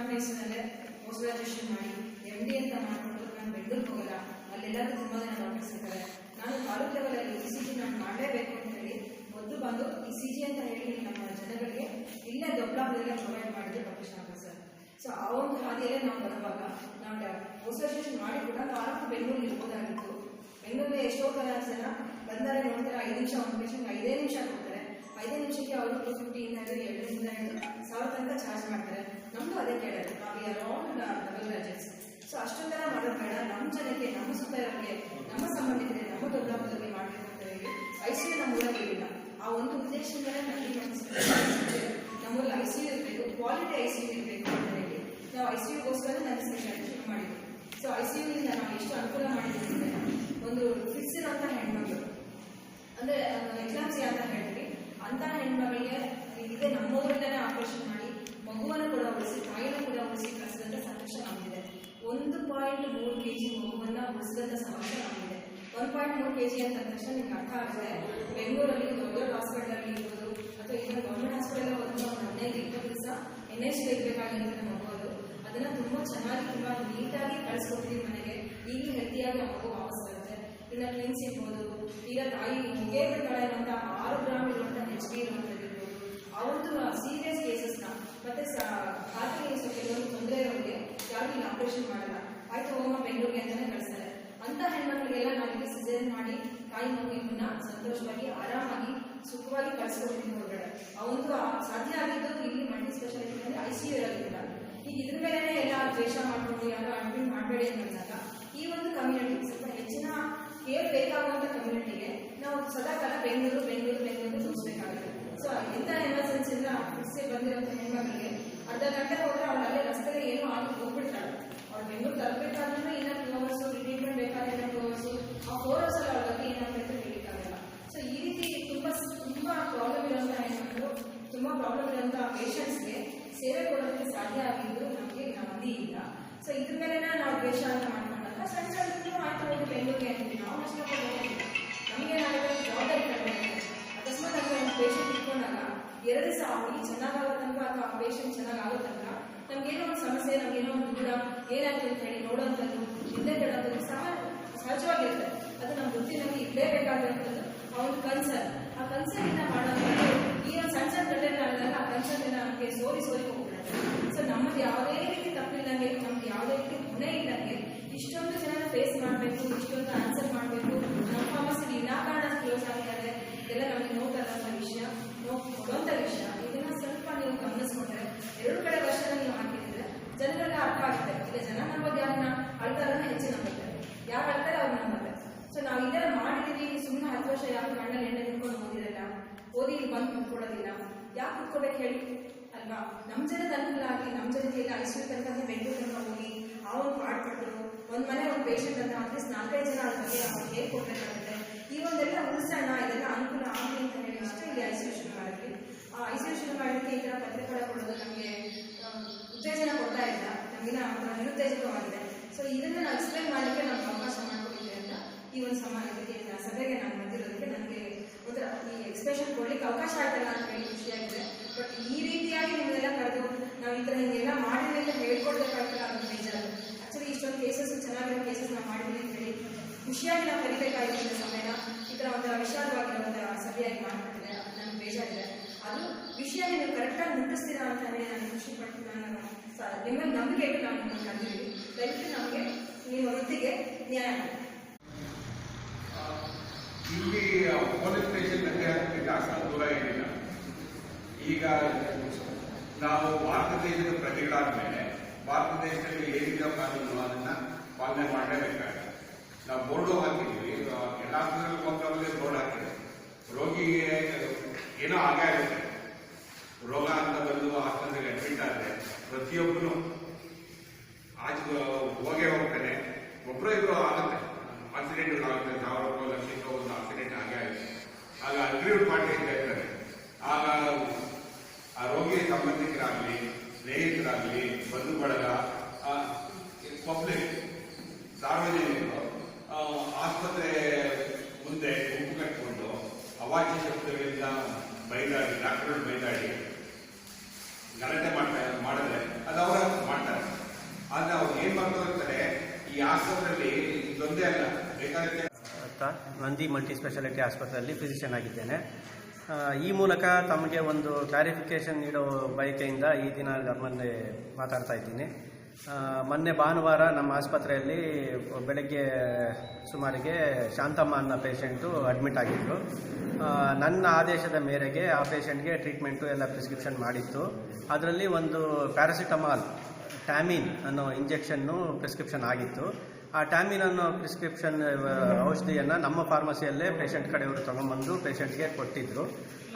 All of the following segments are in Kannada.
ಹದಿನಾಲ್ಕನೇ ಇಸ್ವಿನಲ್ಲೇ ಪೋಸ್ಟ್ ಗ್ರಾಜುಯೇಷನ್ ಮಾಡಿ ಎಂ ಡಿ ಅಂತ ಮಾಡಿಕೊಂಡು ನಾನು ಬೆಂಗಳೂರಿಗೆ ಹೋಗಲ್ಲ. ಅಲ್ಲೆಲ್ಲರೂ ತುಂಬ ಜನ ಡಾಕ್ಟರ್ಸ್ ನಾನು ತಾಲೂಕು ಲೆವೆಲಲ್ಲಿ ಇ ಸಿ ಜಿ ನಾನು ಮಾಡಲೇಬೇಕು ಅಂತ ಹೇಳಿ ಮೊದಲು ಬಂದು ಇ ಸಿ ಜಿ ಅಂತ ಹೇಳಿ ನಮ್ಮ ಜನಗಳಿಗೆ ಇಲ್ಲೇ ದೊಡ್ಡಬಳ್ಳಾಪುರದಲ್ಲೇ ಪ್ರೊವೈಡ್ ಮಾಡಿದ್ರು ಡಾಕ್ಟರ್ ಶಾಂಕರ್ ಸರ್. ಸೊ ಆ ಒಂದು ಹಾದಿಯಲ್ಲೇ ನಾವು ಬರುವಾಗ ನಾವು ಪೋಸ್ಟ್ ಗ್ರಾಜುಯೇಷನ್ ಮಾಡಿ ಕೂಡ ಆರಾಮ ಬೆಂಗಳೂರಿಗೆ ಇರ್ಬೋದಾಗಿತ್ತು. ಬೆಂಗಳೂರಿಗೆ ಎಷ್ಟೋ ಕಲಾಸನ ಬಂದರೆ ನೋಡ್ತಾರೆ, ಐದು ನಿಮಿಷ ಒಂದು ಪೇಷಂಟ್ ಐದೇ ನಿಮಿಷ ಕೊಡ್ತಾರೆ ಐದೇ ನಿಮಿಷಕ್ಕೆ ಅವರು ಟು ಫಿಫ್ಟಿ ಹಂಡ್ರೆಡ್ ಎರಡರಿಂದ ಸಾವಿರ ತನಕ ಚಾರ್ಜ್ ಮಾಡ್ತಾರೆ. ನಮ್ದು ಅದೇ ಕೇಳೋದು. ನಾವು ಅರೌಂಡ್ ಡಬಲ್ ಗ್ರಾಜುಯೇಟ್ಸ್ ಸೊ ಅಷ್ಟೊಂದೆಲ್ಲ ಮಾಡೋದು ಬೇಡ. ನಮ್ಮ ಜನಕ್ಕೆ, ನಮ್ಮ ಸುತ್ತ ಇರೋರಿಗೆ ನಮ್ಮ ಸಂಬಂಧಿಕರಿಗೆ, ನಮ್ಮ ದೊಡ್ಡಪ್ಪದಲ್ಲಿ ಮಾಡಬೇಕು ಅಂತ ಹೇಳಿ ಐ ಸಿ ಯು ನಮ್ಮ ಊರಲ್ಲಿ ಇಲ್ಲ ಆ ಒಂದು ಉದ್ದೇಶದಿಂದಲೇ ನಮಗೆ ನಮ್ಮಲ್ಲಿ ಐ ಸಿ ಯು ಇರಬೇಕು ಕ್ವಾಲಿಟಿ ಐ ಸಿ ಯು ಇರಬೇಕು ಅಂತ ಹೇಳಿ. ನಾವು ಐ ಸಿ ಯುಗೋಸ್ಕರ ನಾನು ಸ್ಪೆಷಾಲಿಟಿ ಶುರು ಮಾಡಿದ್ವಿ ಸೊ ಐ ಸಿ ಯುವಿಂದ ನಾವು ಎಷ್ಟು ಅನುಕೂಲ ಮಾಡಿದ್ದೀವಿ ಅಂದರೆ ಒಂದು ಫಿಕ್ಸ್ ಇರೋಂಥ ಹೆಣ್ಮಗಳು ಅಂದ್ರೆ ಎಕ್ಲಾಮ್ಸಿ ಅಂತ ಹೇಳ್ತೀವಿ ಅಂತ ಹೆಣ್ಮಗಳಿಗೆ ಇದೇ ನಮ್ಮ ಊರಲ್ಲೇ ಆಪರೇಷನ್ ಮಾಡಿ ಮಗುವನ್ನು ಕೂಡ ಉಳಿಸಿ ತಾಯಿಯನ್ನು ಕೂಡ ಉಳಿಸಿ ಸಂತೋಷ ನಮಗಿದೆ ಒಂದು ಪಾಯಿಂಟ್ ಮೂರು ಕೆ ಜಿ ಮಗುವನ್ನ ಉಳಿಸಿದಂತ ಸಮಸ್ಯೆ ನಮಗಿದೆ ಒನ್ ಪಾಯಿಂಟ್ ಮೂರು ಕೆ ಜಿ ಅಂತ ತಕ್ಷಣ ನಿಮ್ಗೆ ಅರ್ಥ ಆಗ್ತದೆ ಬೆಂಗಳೂರಲ್ಲಿ ದೊಡ್ಡ ದೊಡ್ಡ ಅಲ್ಲಿ ಇರ್ಬೋದು, ಅಥವಾ ಈಗ ಗೌರ್ಮೆಂಟ್ ಹಾಸ್ಪಿಟಲ್ ಒಂದು ಹದಿನೈದು ಇಪ್ಪತ್ತು ದಿವಸ ಎನ್ ಎಚ್ ತೆಗಿಬೇಕಾಗಿರುತ್ತೆ ಮಗುವುದು ಅದನ್ನ ತುಂಬಾ ಚೆನ್ನಾಗಿ, ತುಂಬಾ ನೀಟಾಗಿ ಕಳಿಸ್ಕೊಡ್ತೀವಿ ಮನೆಗೆ. ಈಗ ಹೆಲ್ತಿಯಾಗಿ ಮಗು ವಾಪಸ್ ಬರುತ್ತೆ. ಇಲ್ಲ ಕ್ಲೀನ್ಸ್ ಇರ್ಬೋದು. ಈಗ ತಾಯಿ ಮುಗೇ ಬಿಡ್ತಾಳೆ ಅನ್ನೋಂಥ ಆರು ಗ್ರಾಮ್ ಇರುವಂಥ ಹೆಚ್ ಬಿ ಇರುವಂಥದ್ದು ಅವ್ರದ್ದು ಸೀರಿಯಸ್ ಕೇಸಸ್ನ ಮತ್ತೆ ಹಾರ್ಟಿಗೆ ಸ್ವಲ್ಪ ಕೆಲವೊಂದು ತೊಂದರೆ ಇರೋರಿಗೆ ಯಾರು ಇಲ್ಲಿ ಆಪರೇಷನ್ ಮಾಡಲ್ಲ. ಆಯ್ತು ಹೋಗೋಣ ಬೆಂಗಳೂರಿಗೆ ಅಂತಾನೆ ಕಳಿಸ್ತಾರೆ. ಅಂತ ಹೆಣ್ಮಕ್ಳಿಗೆಲ್ಲ ನಾವಿಲ್ಲಿ ಸಿಸೇನ್ ಮಾಡಿ, ತಾಯಿ ಮಗುವಿನ ಸಂತೋಷವಾಗಿ, ಆರಾಮಾಗಿ, ಸುಖವಾಗಿ ಕಳಿಸ್ಕೊಡ್ತೀವಿ ಹೊರಗಡೆ. ಅವನು ಸಾಧ್ಯ ಆಗಿದ್ದು ಇಲ್ಲಿ multi speciality I C U ಇರೋದಿಲ್ಲ ಈಗ ಇದ್ರ ಮೇಲೆ ಎಲ್ಲ ದ್ವೇಷ ಮಾಡ್ಕೊಂಡು, ಯಾರು ಅಡ್ಮಿಟ್ ಮಾಡಬೇಡಿ ಈ ಒಂದು ಕಮ್ಯುನಿಟಿ ಸ್ವಲ್ಪ ಹೆಚ್ಚಿನ ಕೇರ್ ಬೇಕಾಗುವಂತ ಕಮ್ಯುನಿಟಿಗೆ ನಾವು ಸದಾ ಕಾಲ ಬೆಂಗಳೂರು ಬೆಂಗಳೂರು ಬೆಂಗಳೂರು ತೋರಿಸ್ಬೇಕಾಗುತ್ತೆ ಸೊ ಎಮರ್ಜೆನ್ಸಿ ಇಂದ ಫಿಕ್ಸೇ ಬಂದಿರೋಂಥ ಹೆಣ್ಮಕ್ಳಿಗೆ ಅರ್ಧ ಗಂಟೆ ಹೋದ್ರೆ ಅವ್ಳು ಅಲ್ಲೇ ರಸ್ತೆಗೆ ಏನೂ ಆಗಿ ಹೋಗ್ಬಿಡ್ತಾಳೆ ಅವ್ಳು ಬೆಂಗಳೂರು ತಲುಪಬೇಕಾದ್ರೆ ಏನಾದ್ರು ಟೂ ಅವರ್ಸ್ ಟ್ರೀಟ್ಮೆಂಟ್ ಬೇಕಾದ್ರೆ ಟೂ ಅವರ್ಸ್ ಆ ಫೋರ್ ಅವರ್ಸ್ ಅಲ್ಲಿ ಅವ್ಳ ಬಗ್ಗೆ ಏನಾಗುತ್ತೆ ಹೇಳಿಕ್ಕಾಗಲ್ಲ. ಸೊ ಈ ರೀತಿ ತುಂಬಾ ತುಂಬಾ ಪ್ರಾಬ್ಲಮ್ ಇರುವಂತ ಹೆಣ್ಮಕ್ಳು, ತುಂಬಾ ಪ್ರಾಬ್ಲಮ್ ಇರುವಂತ ಪೇಷಂಟ್ಸ್ಗೆ ಸೇವೆ ಕೊಡೋದಕ್ಕೆ ಸಾಧ್ಯ ಆಗಿದ್ದು ನಮಗೆ ನಮ್ಮದಿ ಇಲ್ಲ. ಸೊ ಇದ್ರ ಮೇಲೆ ನಾವು ದ್ವೇಷ ಅಂತ ಮಾಡ್ಕೊಂಡಾಗ ಸಣ್ಣ ಸಣ್ಣ ಆಯ್ತು ಹೋಗಿ ಬೆಂಗಳೂರಿಗೆ ಅಂತೀವಿ ನಾವು ಅಷ್ಟೊಂದು ನಮಗೆ ಏನಾಗುತ್ತೆ? ಜವಾಬ್ದಾರಿ ಕಡಿಮೆ. ಅಕಸ್ಮಾತ್ ನಾವು ಪೇಷಂಟ್ ಇಟ್ಕೊಂಡಾಗ ಎರಡು ಅವನಿಗೆ ಚೆನ್ನಾಗಾಗೋ ತನಕ ಅಥವಾ ಆ ಪೇಷಂಟ್ ಚೆನ್ನಾಗಾಗೋ ನಮ್ಗೇನೋ ಒಂದು ಸಮಸ್ಯೆ, ನಮ್ಗೇನೋ ಒಂದು ದೂರ ಏನಾಯ್ತು ಅಂತ ಹೇಳಿ ನೋಡೋಂಥದ್ದು ಹಿಂದೆ ಕೇಳೋಂಥದ್ದು ಸಹ ಸಹಜವಾಗಿರುತ್ತೆ. ಅದು ನಮ್ಮ ವೃತ್ತಿನಲ್ಲಿ ಇರಲೇಬೇಕಾಗಿರುವಂಥದ್ದು ಆ ಒಂದು ಕನ್ಸರ್ನ್ ಆ ಕನ್ಸರ್ ಇಂದ ಮಾಡೋದ್ರೆ ಈ ಒಂದು ಸಣ್ಣ ಸಣ್ಣ ಘಟನೆಗಳಾದಾಗ ಆ ಕನ್ಸರ್ ಇಂದ ನಮಗೆ ಸೋರಿ ಸೋರಿ ಹೋಗ್ಬಿಡುತ್ತೆ ಸೊ ನಮ್ಮದು ಯಾವುದೇ ರೀತಿ ತಪ್ಪಿಲ್ಲಂಗೆ ನಮ್ಗೆ ಯಾವುದೇ ರೀತಿ ಹೊಣೆ ಇಲ್ಲಂಗೆ ಇಷ್ಟೊಂದು ಜನ ಫೇಸ್ ಮಾಡಬೇಕು, ಇಷ್ಟೊಂದು ಆನ್ಸರ್ ಮಾಡಬೇಕು ನಮ್ಮ ಫಾರ್ಮಸಿ ವಿನಾಕಾರಣ ಕ್ಲೋಸ್ ಆಗಿದ್ದಾರೆ ಇದೆಲ್ಲ ನಮಗೆ ನೋಡ್ತಾ ಇರೋಂಥ ವಿಷಯ ನೋವು ಕೊಡುವಂಥ ವಿಷಯ ಇದನ್ನ ಸ್ವಲ್ಪ ನೀವು ಗಮನಿಸ್ಕೊಂಡ್ರೆ ಎರಡು ಕಡೆ ವರ್ಷನ ನೀವು ಹಾಕಿದ್ರೆ ಜನಗಳಿಗೆ ಅರ್ಥ ಆಗುತ್ತೆ ಈಗ ಜನ ನಂಬೋದು ಯಾರನ್ನ ಅಳ್ತಾರನ್ನ ಹೆಚ್ಚು ನಂಬುತ್ತೆ ಯಾರು ಅಳ್ತಾರೆ ಅವ್ರು ನಂಬುತ್ತೆ ಸೊ ನಾವು ಇದೆಲ್ಲ ಮಾಡಿದೀವಿ ಸುಮ್ಮನೆ ಹತ್ತು ವರ್ಷ ಯಾರು ಕಣ್ಣಲ್ಲಿ ಎಣ್ಣೆ ನಿಂತ್ಕೊಂಡು ಓದಿರಲ್ಲ ಓದಿ ಇಲ್ಲಿ ಬಂದು ಕುತ್ಕೊಳ್ಳೋದಿಲ್ಲ ಯಾಕೆ ಕುತ್ಕೋಬೇಕು ಹೇಳಿ? ಅಲ್ವಾ? ನಮ್ಮ ಜನದ ಅನುಕೂಲ ಆಗಲಿ ನಮ್ಮ ಈಗ ಐಶ್ವರ್ಯ ತನಕ ಬೆಂಗಳೂರು ತನಕ ಹೋಗಿ ಆ ಒಂದು ಪಾಡ್ಪಟ್ಟು ಒಂದ್ ಮನೆ ಒಂದು ಪೇಷಂಟ್ ಅಂತ ಅಟ್ಲೀಸ್ಟ್ ನಾಲ್ಕೈದು ಜನ ಅದ್ರ ಬಗ್ಗೆ ಹೇಗೆ ಕೊಡ್ಬೇಕಾಗುತ್ತೆ? ಈ ಒಂದೆಲ್ಲ ಉಳಿಸೋಣ ಇದೆಲ್ಲ ಅನುಕೂಲ ಆಗಲಿ ಅಂತ ಹೇಳಿ ಅಷ್ಟೇ ಇಲ್ಲಿ ಐಸೋಲೇಷನ್ ಮಾಡಿದ್ವಿ. ಆ ಐಸೋಲೇಷನ್ ಮಾಡಲಿಕ್ಕೆ ಈ ಥರ ಪತ್ರಿಕೆಗಳ ಕೊಡೋದು ನಮಗೆ ಉತ್ತೇಜನ ಕೊಡ್ತಾ ಇಲ್ಲ. ನಮಗಿನ ಒಂಥರ ನಿರುತ್ತೇಜಕವಾಗಿದೆ. ಸೊ ಇದನ್ನ ನಾವು ಎಕ್ಸ್ಪ್ಲೈನ್ ಮಾಡಲಿಕ್ಕೆ ನಮ್ಗೆ ಅವಕಾಶ ಮಾಡಿಕೊಟ್ಟಿದ್ದೆ ಅಂತ ಈ ಒಂದು ಸಮಾಜಕ್ಕೆ ನ- ಸಭೆಗೆ ನಾನು ಬಂದಿರೋದಕ್ಕೆ ನನಗೆ ಒಂಥರ ಈ ಎಕ್ಸ್ಪ್ರೆಷನ್ ಕೊಡಲಿಕ್ಕೆ ಅವಕಾಶ ಆಯ್ತಲ್ಲ ಅಂತ ಹೇಳಿ ನಾವು ಈ ಥರ ಹಿಂಗೆಲ್ಲ ಮಾಡಿದ್ರೆ ಹೇಳ್ಕೊಡ್ಬೇಕಾಗಿಲ್ಲ ಅನ್ನೋದು ಬೇಜಾರು. ಆಕ್ಚುಲಿ ಇಷ್ಟೊಂದು ಕೇಸಸ್ ಚೆನ್ನಾಗಿರೋ ಕೇಸಸ್ ನಾವು ಮಾಡಿದ್ವಿ ಅಂತ ಹೇಳಿ ಖುಷಿಯಾಗಿ ನಾವು ಕಲಿಬೇಕಾಗಿರೋ ಸಮಯನ. ಈ ಥರ ಒಂದು ಸಭೆಯಾಗಿ ಮಾಡ್ಬಿಟ್ಟಿದೆ. ಅದು ನನಗೆ ಬೇಜಾರಿದೆ. ಅದು ವಿಷಯ ನೀವು ಕರೆಕ್ಟಾಗಿ ಮುಟ್ಟಿಸ್ತೀರಾ ಅಂತ ಹೇಳಿ ನಾನು ಖುಷಿ ಪಟ್ಟು ನಾನು ನಿಮ್ಮಲ್ಲಿ ನಂಬಿಕೆ ನಾವು ನಿಮ್ಮನ್ನು ಕರೆದಿದ್ದೀವಿ ದಯವಿಟ್ಟು ನಮಗೆ ನಿಮ್ಮ ವೃತ್ತಿಗೆ ನ್ಯಾಯ. ಇಲ್ಲಿ ಪೊಲೀಸ್ ಸ್ಟೇಷನ್ ಜಾಸ್ತಿ ದೂರ ಏನಿಲ್ಲ. ಈಗ ನಾವು ಭಾರತ ದೇಶದ ಪ್ರಜೆಗಳಾದ ಮೇಲೆ ಭಾರತ ದೇಶದಲ್ಲಿ ಏನಿದೆ ಕಾನೂನು ಅದನ್ನ ಪಾಲನೆ ಮಾಡಲೇಬೇಕಾಗುತ್ತೆ. ನಾವು ಬೋರ್ಡು ಹಾಕಿದ್ವಿ ಈಗ ಎಲ್ಲ ಕೊಂಡವಲ್ಲೇ ಬೋರ್ಡ್ ಹಾಕಿದೆ ರೋಗಿಗೆ ಏನೋ ಆಗೇ ರೋಗ ಅಂತ ಬಂದು ಆಸ್ಪತ್ರೆಗೆ ಅಡ್ಮಿಟ್ ಆದರೆ ಪ್ರತಿಯೊಬ್ಬನು ಆಚೆ ಹೋಗೇ ಹೋಗ್ತಾನೆ. ಒಬ್ಬರು ಇಬ್ರು ಆಗುತ್ತೆ. ಆಕ್ಸಿಡೆಂಟ್ ಆಗುತ್ತೆ ಸಾವಿರ ರೂಪಾಯಿ ಒಂದು ಆಕ್ಸಿಡೆಂಟ್ ಆಗೇ ಆಗುತ್ತೆ ಆಗ ಅಗ್ರಿಡ್ ಪಾರ್ಟಿ ಅಂತ ಇರ್ತಾರೆ ಬಿಟ್ಟು ಬೈದಾಡಿ ಗಲಾಟೆ ಮಾಡ್ತಾ ಮಾಡಿದ್ರೆ ಅದು ಅವರ ಮಾಡ್ತಾರೆ. ಆದ್ರೆ ಅವ್ರು ಏನ್ ಮಾಡ್ತಾರೆ ಈ ಆಸ್ಪತ್ರೆಯಲ್ಲಿ ಇದೊಂದೇ ಅಲ್ಲ. ಬೇಕಾಗುತ್ತೆ ನಂದಿ ಮಲ್ಟಿ ಸ್ಪೆಷಾಲಿಟಿ ಆಸ್ಪತ್ರೆಯಲ್ಲಿ ಫಿಸಿಷಿಯನ್ ಆಗಿದ್ದೇನೆ. ಈ ಮೂಲಕ ತಮಗೆ ಒಂದು ಕ್ಲಾರಿಫಿಕೇಶನ್ ನೀಡೋ ಬಯಕೆಯಿಂದ ಈ ದಿನ ನಮ್ಮಲ್ಲಿ ಮಾತಾಡ್ತಾ ಇದ್ದೀನಿ. ಮೊನ್ನೆ ಭಾನುವಾರ ನಮ್ಮ ಆಸ್ಪತ್ರೆಯಲ್ಲಿ ಬೆಳಗ್ಗೆ ಸುಮಾರಿಗೆ ಶಾಂತಮ್ಮ ಅನ್ನೋ ಪೇಷಂಟು ಅಡ್ಮಿಟ್ ಆಗಿದ್ದರು ನನ್ನ ಆದೇಶದ ಮೇರೆಗೆ ಆ ಪೇಷಂಟ್ಗೆ ಟ್ರೀಟ್ಮೆಂಟು ಎಲ್ಲ ಪ್ರಿಸ್ಕ್ರಿಪ್ಷನ್ ಮಾಡಿತ್ತು. ಅದರಲ್ಲಿ ಒಂದು ಪ್ಯಾರಾಸಿಟಮಾಲ್ ಟ್ಯಾಮಿನ್ ಅನ್ನೋ ಇಂಜೆಕ್ಷನ್ನು ಪ್ರಿಸ್ಕ್ರಿಪ್ಷನ್ ಆಗಿತ್ತು. ಆ ಟ್ಯಾಮಿನ್ ಅನ್ನೋ ಪ್ರಿಸ್ಕ್ರಿಪ್ಷನ್ ಔಷಧಿಯನ್ನು ನಮ್ಮ ಫಾರ್ಮಸಿಯಲ್ಲೇ ಪೇಷಂಟ್ ಕಡೆಯವರು ತೊಗೊಂಬಂದು ಪೇಷಂಟ್ಗೆ ಕೊಟ್ಟಿದ್ದರು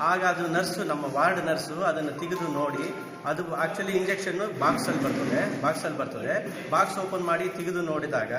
ಆಗ ಅದು ನರ್ಸು ನಮ್ಮ ವಾರ್ಡ್ ನರ್ಸು ಅದನ್ನು ತೆಗೆದು ನೋಡಿ ಅದು ಆ್ಯಕ್ಚುಲಿ ಇಂಜೆಕ್ಷನ್ನು ಬಾಕ್ಸಲ್ಲಿ ಬರ್ತದೆ ಬಾಕ್ಸಲ್ಲಿ ಬರ್ತದೆ. ಬಾಕ್ಸ್ ಓಪನ್ ಮಾಡಿ ತೆಗೆದು ನೋಡಿದಾಗ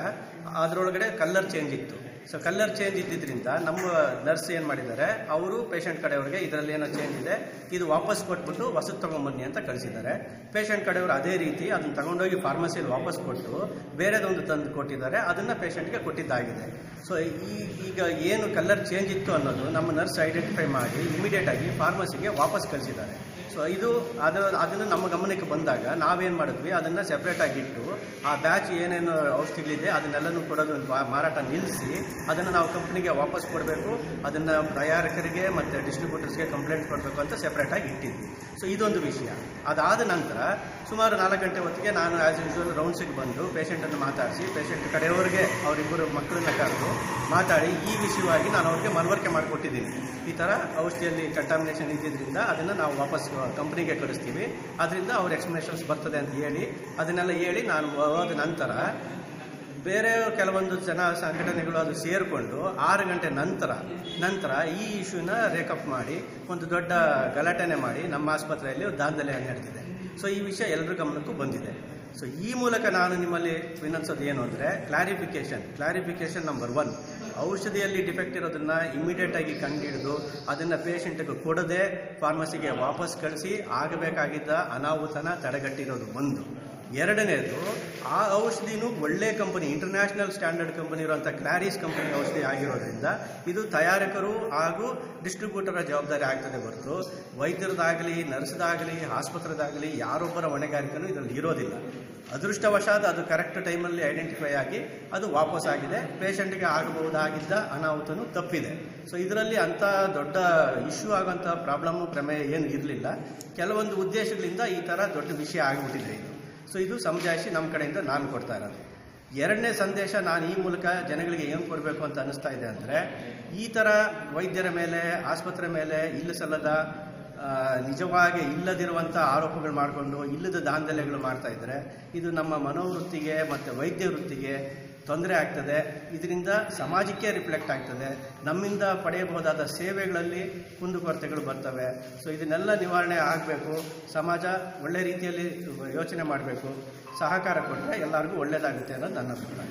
ಅದರೊಳಗಡೆ ಕಲರ್ ಚೇಂಜ್ ಇತ್ತು. ಸೊ ಕಲರ್ ಚೇಂಜ್ ಇದ್ದಿದ್ದರಿಂದ ನಮ್ಮ ನರ್ಸ್ ಏನು ಮಾಡಿದ್ದಾರೆ, ಅವರು ಪೇಷಂಟ್ ಕಡೆಯವ್ರಿಗೆ ಇದರಲ್ಲಿ ಏನೋ ಚೇಂಜ್ ಇದೆ, ಇದು ವಾಪಸ್ ಕೊಟ್ಬಿಟ್ಟು ಹೊಸದು ತೊಗೊಂಬನ್ನಿ ಅಂತ ಕಳಿಸಿದ್ದಾರೆ. ಪೇಷಂಟ್ ಕಡೆಯವರು ಅದೇ ರೀತಿ ಅದನ್ನು ತಗೊಂಡೋಗಿ ಫಾರ್ಮಸಿಯಲ್ಲಿ ವಾಪಸ್ ಕೊಟ್ಟು ಬೇರೆದೊಂದು ತಂದು ಕೊಟ್ಟಿದ್ದಾರೆ, ಅದನ್ನು ಪೇಷಂಟ್ಗೆ ಕೊಟ್ಟಿದ್ದಾಗಿದೆ. ಸೊ ಈ, ಈಗ ಏನು ಕಲರ್ ಚೇಂಜ್ ಇತ್ತು ಅನ್ನೋದು ನಮ್ಮ ನರ್ಸ್ ಐಡೆಂಟಿಫೈ ಮಾಡಿ ಇಮಿಡಿಯೇಟಾಗಿ ಫಾರ್ಮಸಿಗೆ ವಾಪಸ್ ಕಳಿಸಿದ್ದಾರೆ. ಸೊ ಇದು ಅದು, ಅದನ್ನು ನಮ್ಮ ಗಮನಕ್ಕೆ ಬಂದಾಗ ನಾವೇನು ಮಾಡಿದ್ವಿ, ಅದನ್ನು ಸೆಪ್ರೇಟಾಗಿ ಇಟ್ಟು ಆ ಬ್ಯಾಚ್ ಏನೇನು ಔಷಧಿಗಳಿದೆ ಅದನ್ನೆಲ್ಲನೂ ಕೊಡೋದು ಮಾರಾಟ ನಿಲ್ಲಿಸಿ ಅದನ್ನು ನಾವು ಕಂಪ್ನಿಗೆ ವಾಪಸ್ ಕೊಡಬೇಕು, ಅದನ್ನು ತಯಾರಕರಿಗೆ ಮತ್ತು ಡಿಸ್ಟ್ರಿಬ್ಯೂಟರ್ಸ್ಗೆ ಕಂಪ್ಲೇಂಟ್ ಕೊಡಬೇಕು ಅಂತ ಸೆಪ್ರೇಟಾಗಿ ಇಟ್ಟಿದ್ವಿ. ಸೊ ಇದೊಂದು ವಿಷಯ. ಅದಾದ ನಂತರ ಸುಮಾರು ನಾಲ್ಕು ಗಂಟೆ ಹೊತ್ತಿಗೆ ನಾನು ಆ್ಯಸ್ ಯೂಶುವಲ್ ರೌಂಡ್ಸಿಗೆ ಬಂದು ಪೇಷಂಟನ್ನು ಮಾತಾಡಿಸಿ ಪೇಷಂಟ್ ಕಡೆಯವರಿಗೆ ಅವರಿಬ್ಬರು ಮಕ್ಕಳನ್ನ ಕರೆದು ಮಾತಾಡಿ, ಈ ವಿಷಯವಾಗಿ ನಾನು ಅವ್ರಿಗೆ ಮನವರಿಕೆ ಮಾಡಿಕೊಟ್ಟಿದ್ದೀನಿ. ಈ ಥರ ಔಷಧಿಯಲ್ಲಿ ಕಂಟಾಮಿನೇಷನ್ ಇದ್ದಿದ್ದರಿಂದ ಅದನ್ನು ನಾವು ವಾಪಸ್ ಕಂಪ್ನಿಗೆ ಕಳಿಸ್ತೀವಿ. ಅದರಿಂದ ಅವ್ರ ಎಕ್ಸ್ಪ್ಲನೇಷನ್ಸ್ ಬರ್ತದೆ ಅಂತ ಹೇಳಿ, ಅದನ್ನೆಲ್ಲ ಹೇಳಿ ನಾನು ಹೋದ ನಂತರ ಬೇರೆ ಕೆಲವೊಂದು ಜನ ಸಂಘಟನೆಗಳು ಅದು ಸೇರಿಕೊಂಡು ಆರು ಗಂಟೆ ನಂತರ ನಂತರ ಈ ಇಶ್ಯೂನ ರೇಕಪ್ ಮಾಡಿ, ಒಂದು ದೊಡ್ಡ ಗಲಾಟೆನೆ ಮಾಡಿ ನಮ್ಮ ಆಸ್ಪತ್ರೆಯಲ್ಲಿ ದಾಂಧಲೆ ನಡೆದಿದೆ. ಸೊ ಈ ವಿಷಯ ಎಲ್ಲರ ಗಮನಕ್ಕೂ ಬಂದಿದೆ. ಸೊ ಈ ಮೂಲಕ ನಾನು ನಿಮ್ಮಲ್ಲಿ ವಿನಂತಿಸೋದು ಏನು ಅಂದರೆ ಕ್ಲಾರಿಫಿಕೇಷನ್ ಕ್ಲಾರಿಫಿಕೇಷನ್ ನಂಬರ್ ಒನ್ ಔಷಧಿಯಲ್ಲಿ ಡಿಫೆಕ್ಟ್ ಇರೋದನ್ನ ಇಮಿಡಿಯೇಟ್ ಆಗಿ ಕಂಡುಹಿಡಿದು ಅದನ್ನು ಪೇಷಂಟ್ಗೆ ಕೊಡದೆ ಫಾರ್ಮಸಿಗೆ ವಾಪಸ್ ಕಳಿಸಿ, ಆಗಬೇಕಾಗಿದ್ದ ಅನಾಹುತನ ತಡೆಗಟ್ಟಿರೋದು ಒಂದು. ಎರಡನೇದು, ಆ ಔಷಧಿನೂ ಒಳ್ಳೆ ಕಂಪನಿ ಇಂಟರ್ನ್ಯಾಷನಲ್ ಸ್ಟ್ಯಾಂಡರ್ಡ್ ಕಂಪನಿ ಇರುವಂಥ ಕ್ಲಾರಿಸ್ ಕಂಪನಿ ಔಷಧಿ ಆಗಿರೋದ್ರಿಂದ ಇದು ತಯಾರಕರು ಹಾಗೂ ಡಿಸ್ಟ್ರಿಬ್ಯೂಟರ ಜವಾಬ್ದಾರಿ ಆಗ್ತದೆ ಹೊರತು ವೈದ್ಯರದಾಗಲಿ, ನರ್ಸ್ದಾಗಲಿ, ಆಸ್ಪತ್ರೆದಾಗಲಿ ಯಾರೊಬ್ಬರ ಹೊಣೆಗಾರಿಕೆನೂ ಇದರಲ್ಲಿ ಇರೋದಿಲ್ಲ. ಅದೃಷ್ಟವಶಾತ್ ಅದು ಕರೆಕ್ಟ್ ಟೈಮಲ್ಲಿ ಐಡೆಂಟಿಫೈ ಆಗಿ ಅದು ವಾಪಸ್ ಆಗಿದೆ. ಪೇಷಂಟ್ಗೆ ಆಗಬಹುದಾಗಿದ್ದ ಅನಾಹುತನೂ ತಪ್ಪಿದೆ. ಸೊ ಇದರಲ್ಲಿ ಅಂಥ ದೊಡ್ಡ ಇಶ್ಯೂ ಆಗೋಂಥ ಪ್ರಾಬ್ಲಮ್ಮು ಪ್ರಮೇಯ ಏನು ಇರಲಿಲ್ಲ. ಕೆಲವೊಂದು ಉದ್ದೇಶಗಳಿಂದ ಈ ಥರ ದೊಡ್ಡ ವಿಷಯ ಆಗಿಬಿಟ್ಟಿದೆ ಇದು. ಸೊ ಇದು ಸಮಜಾಯಿಸಿ ನಮ್ಮ ಕಡೆಯಿಂದ ನಾನು ಕೊಡ್ತಾ ಇರೋದು. ಎರಡನೇ ಸಂದೇಶ ನಾನು ಈ ಮೂಲಕ ಜನಗಳಿಗೆ ಏನು ಕೊಡಬೇಕು ಅಂತ ಅನ್ನಿಸ್ತಾ ಇದೆ ಅಂದರೆ, ಈ ಥರ ವೈದ್ಯರ ಮೇಲೆ, ಆಸ್ಪತ್ರೆ ಮೇಲೆ ಇಲ್ಲ ಸಲ್ಲದ ನಿಜವಾಗಿ ಇಲ್ಲದಿರುವಂಥ ಆರೋಪಗಳು ಮಾಡಿಕೊಂಡು ಇಲ್ಲದ ದಾಂಧಲೆಗಳು ಮಾಡ್ತಾ ಇದ್ದಾರೆ ಇದು ನಮ್ಮ ಮನೋವೃತ್ತಿಗೆ ಮತ್ತು ವೈದ್ಯ ವೃತ್ತಿಗೆ ತೊಂದರೆ ಆಗ್ತದೆ. ಇದರಿಂದ ಸಮಾಜಕ್ಕೆ ರಿಫ್ಲೆಕ್ಟ್ ಆಗ್ತದೆ. ನಮ್ಮಿಂದ ಪಡೆಯಬಹುದಾದ ಸೇವೆಗಳಲ್ಲಿ ಕುಂದುಕೊರತೆಗಳು ಬರ್ತವೆ. ಸೊ ಇದನ್ನೆಲ್ಲ ನಿವಾರಣೆ ಆಗಬೇಕು. ಸಮಾಜ ಒಳ್ಳೆ ರೀತಿಯಲ್ಲಿ ಯೋಚನೆ ಮಾಡಬೇಕು. ಸಹಕಾರ ಕೊಟ್ಟರೆ ಎಲ್ಲರಿಗೂ ಒಳ್ಳೆಯದಾಗುತ್ತೆ ಅನ್ನೋದು ನನ್ನ ಅಭಿಪ್ರಾಯ.